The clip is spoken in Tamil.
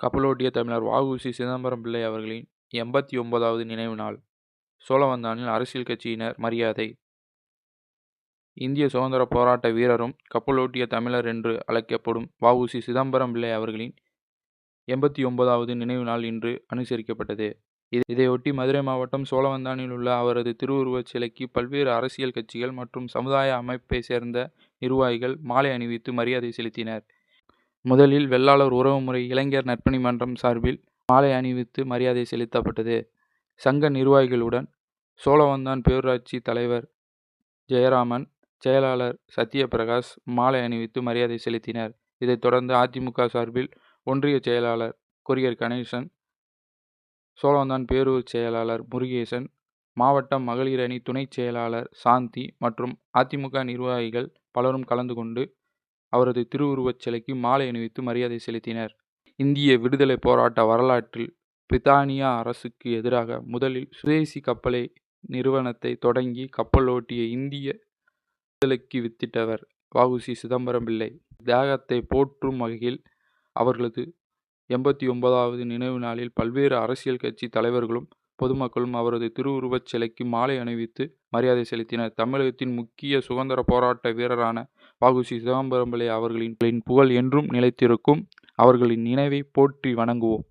கப்பலோட்டிய தமிழர் வ.உ.சி. சிதம்பரம் பிள்ளை அவர்களின் எண்பத்தி ஒன்பதாவது நினைவு நாள் சோழவந்தானில் அரசியல் கட்சியினர் மரியாதை இந்திய சுதந்திரப் போராட்ட வீரரும் கப்பலோட்டிய தமிழர் என்று அழைக்கப்படும் வ.உ.சி. சிதம்பரம் பிள்ளை அவர்களின் எண்பத்தி ஒன்பதாவது நினைவு நாள் இன்று அனுசரிக்கப்பட்டது. இதையொட்டி மதுரை மாவட்டம் சோழவந்தானில் உள்ள அவரது திருவுருவச் சிலைக்கு பல்வேறு அரசியல் கட்சிகள் மற்றும் சமுதாய அமைப்பை சேர்ந்த நிர்வாகிகள் மாலை அணிவித்து மரியாதை செலுத்தினர். முதலில் வெள்ளாளர் உறவுமுறை இளைஞர் நற்பணி மன்றம் சார்பில் மாலை அணிவித்து மரியாதை செலுத்தப்பட்டது. சங்க நிர்வாகிகளுடன் சோழவந்தான் பேரூராட்சி தலைவர் ஜெயராமன், செயலாளர் சத்யபிரகாஷ் மாலை அணிவித்து மரியாதை செலுத்தினர். இதைத் தொடர்ந்து அதிமுக சார்பில் ஒன்றிய செயலாளர் கொரியர் கணேசன், சோழவந்தான் பேரூர் செயலாளர் முருகேசன், மாவட்ட மகளிர் அணி துணைச் செயலாளர் சாந்தி மற்றும் அதிமுக நிர்வாகிகள் பலரும் கலந்து கொண்டு அவரது திருவுருவச் சிலைக்கு மாலை அணிவித்து மரியாதை செலுத்தினர். இந்திய விடுதலைப் போராட்ட வரலாற்றில் பிரித்தானிய அரசுக்கு எதிராக முதலில் சுதேசி கப்பலை நிறுவனத்தை தொடங்கி கப்பலோட்டிய இந்திய விடுதலைக்கு வித்திட்டவர் வாகுசி சிதம்பரம் பிள்ளை. தியாகத்தை போற்றும் வகையில் அவர்களது எண்பத்தி ஒன்பதாவது நினைவு நாளில் பல்வேறு அரசியல் கட்சி தலைவர்களும், பொதுமக்களும் அவரது திருவுருவச் சிலைக்கு மாலை அணிவித்து மரியாதை செலுத்தினர். தமிழகத்தின் முக்கிய சுதந்திரப் போராட்ட வீரரான பாகுசி சிதம்பரம் பிள்ளை அவர்களின் புகழ் என்றும் நிலைத்திருக்கும். அவர்களின் நினைவை போற்றி வணங்குவோம்.